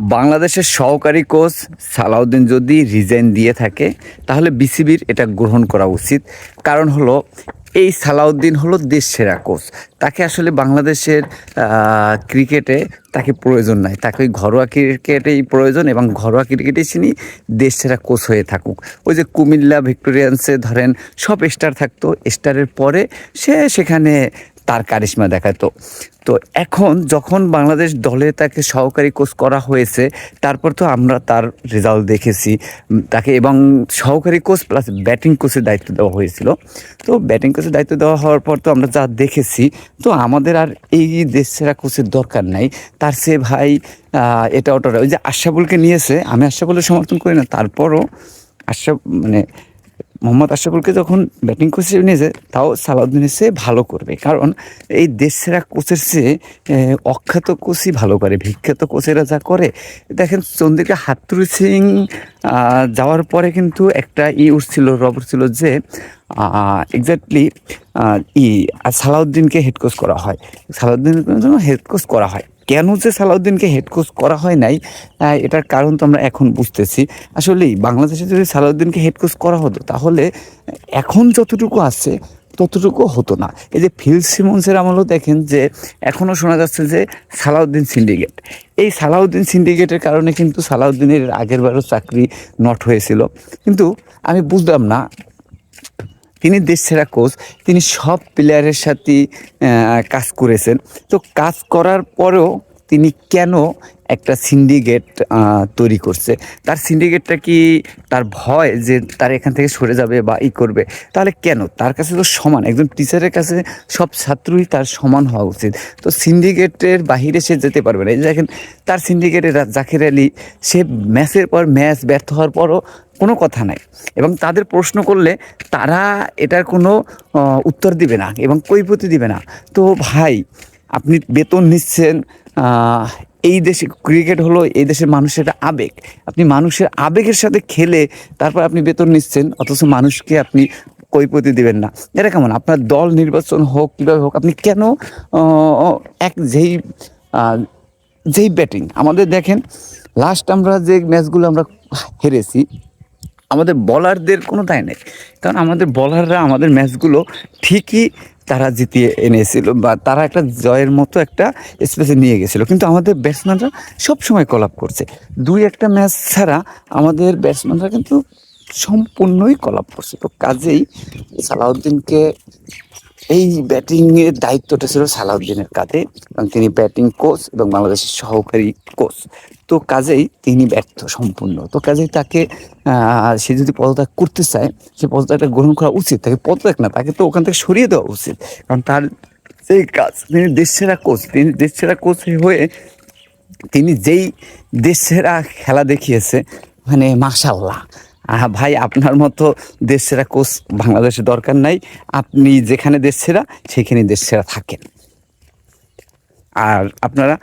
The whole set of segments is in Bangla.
বাংলাদেশের সহকারী কোচ সালাউদ্দিন যদি রিজাইন দিয়ে থাকে, তাহলে বিসিবির এটা গ্রহণ করা উচিত। কারণ হলো, এই সালাউদ্দিন হলো দেশ সেরা কোচ। তাকে আসলে বাংলাদেশের ক্রিকেটে তাকে প্রয়োজন নাই। তাকে ওই ঘরোয়া ক্রিকেটেই প্রয়োজন এবং ঘরোয়া ক্রিকেটেই তিনি দেশ সেরা কোচ হয়ে থাকুক। ওই যে কুমিল্লা ভিক্টোরিয়ান্সে ধরেন, সব স্টার থাকতো। স্টারের পরে সে সেখানে তার কারিশমা দেখাতো তো এখন যখন বাংলাদেশ দলে তাকে সহকারী কোচ করা হয়েছে, তারপর তো আমরা তার রেজাল্ট দেখেছি। তাকে এবং সহকারী কোচ প্লাস ব্যাটিং কোচের দায়িত্ব দেওয়া হয়েছিল। তো ব্যাটিং কোচের দায়িত্ব দেওয়া হওয়ার পর তো আমরা যা দেখেছি, তো আমাদের আর এই দেশ সেরা কোচের দরকার নাই। তার সে ভাই এটা ওটা ওই যে আশাফুলকে নিয়েছে, আমি আশাফুলের সমর্থন করি না, তারপরও আশা মানে মোহাম্মদ আশরাফুলকে যখন ব্যাটিং কোচ হিসেবে নিয়েছে তাও সালাউদ্দিনের চেয়ে ভালো করবে। কারণ এই দেশ সেরা কোচের চেয়ে অখ্যাত কোচই ভালো করে, বিখ্যাত কোচেরা যা করে। দেখেন, চন্দ্রিকা হাতুরু সিং যাওয়ার পরে কিন্তু একটা ই উঠছিল, রব উঠছিল যে এক্স্যাক্টলি ই সালাউদ্দিনকে হেড কোচ করা হয়। সালাউদ্দিনের জন্য হেড কোচ করা হয়। কেন যে সালাউদ্দিনকে হেড কোচ করা হয় নাই এটার কারণ তো আমরা এখন বুঝতেছি। আসলেই বাংলাদেশে যদি সালাউদ্দিনকে হেড কোচ করা হতো, তাহলে এখন যতটুকু আছে, ততটুকু হতো না। এই যে ফিল সিমন্সের আমলও দেখেন যে এখনও শোনা যাচ্ছে যে সালাউদ্দিন সিন্ডিকেট এই সালাউদ্দিন সিন্ডিকেটের কারণে কিন্তু সালাউদ্দিনের আগের বারও চাকরি নট হয়েছিল। কিন্তু আমি বুঝলাম না তিনি দেশ সেরা কোচ তিনি সব প্লেয়ারের সাথে কাজ করেছেন। তো কাজ করার পরেও তিনি কেন একটা সিন্ডিকেট তৈরি করছে? তার সিন্ডিকেটটা কি তার ভয় যে তার এখান থেকে সরে যাবে বা ই করবে? তাহলে কেন? তার কাছে তো সমান। একজন টিচারের কাছে সব ছাত্রই তার সমান হওয়া উচিত। তো সিন্ডিকেটের বাহিরে সে যেতে পারবে না। এই দেখেন, তার সিন্ডিকেটের জাকির আলী, সে ম্যাচের পর ম্যাচ ব্যর্থ হওয়ার পরও কোনো কথা নাই। এবং তাদের প্রশ্ন করলে তারা এটার কোনো উত্তর দিবে না এবং কৈফতি দিবে না। তো ভাই, আপনি বেতন নিচ্ছেন এই দেশে ক্রিকেট হলো এই দেশের মানুষের একটা আবেগ। আপনি মানুষের আবেগের সাথে খেলে তারপর আপনি বেতন নিচ্ছেন, অথচ মানুষকে আপনি কৈপতি দিবেন না। এটা কেমন? আপনার দল নির্বাচন হোক, কীভাবে হোক, আপনি কেন এক যেই যেই ব্যাটিং আমাদের দেখেন লাস্ট আমরা যে ম্যাচগুলো আমরা হেরেছি, আমাদের বলারদের কোনো দায় নেই। কারণ আমাদের বলাররা আমাদের ম্যাচগুলো ঠিকই তারা জিতিয়ে এনেছিল বা তারা একটা জয়ের মতো একটা স্পেসে নিয়ে গেছিল। কিন্তু আমাদের ব্যাটসম্যানরা সবসময় কলাপ করছে। দুই একটা ম্যাচ ছাড়া আমাদের ব্যাটসম্যানরা কিন্তু সম্পূর্ণই কলাপ করছে। তো কাজেই সালাউদ্দিনকে এই ব্যাটিংয়ের দায়িত্বটা ছিল সালাউদ্দিনের কাঁধে। তিনি ব্যাটিং কোচ এবং বাংলাদেশের সহকারী কোচ। তো কাজেই তিনি ব্যর্থ সম্পূর্ণ। তো কাজেই তাকে সে যদি পদত্যাগ করতে চায়, সে পদত্যাগটা গ্রহণ করা উচিত। তাকে পদত্যাগ না, তাকে তো ওখান থেকে সরিয়ে দেওয়া উচিত। কারণ তার সেই কাজ, তিনি দেশ সেরা কোচ, তিনি দেশ সেরা কোচ হয়ে তিনি যেই দেশ সেরা খেলা দেখিয়েছে মানে মাশাল্লাহ ভাই, আপনার মতো দেশ সেরা কোচ বাংলাদেশে দরকার নাই। আপনি যেখানে দেশ সেরা সেখানে দেশ সেরা থাকেন। আর আপনারা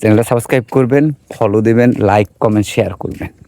চ্যানেলটা সাবস্ক্রাইব করবেন ফলো দেবেন লাইক কমেন্ট শেয়ার করবেন।